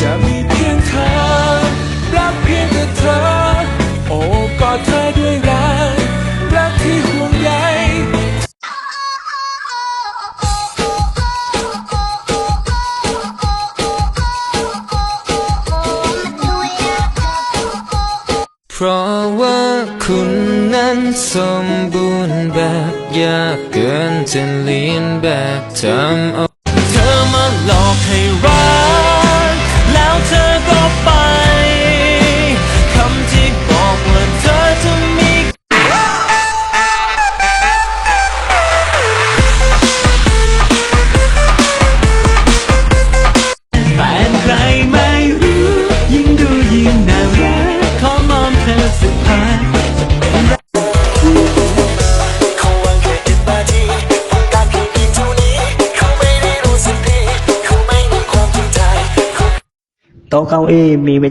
จะมีเพียงเธอ รักเพียงแต่เธอ โอบกอดเธอด้วยรัก รักที่ห่วงใยเพราะว่าคุณนั้นสมบูรณ์แบบยากเกินจะเลียนแบบทำเอา ยิ่งน่ารักขอมองเธอสักพักโต๊ะเก้าอี้มีไว้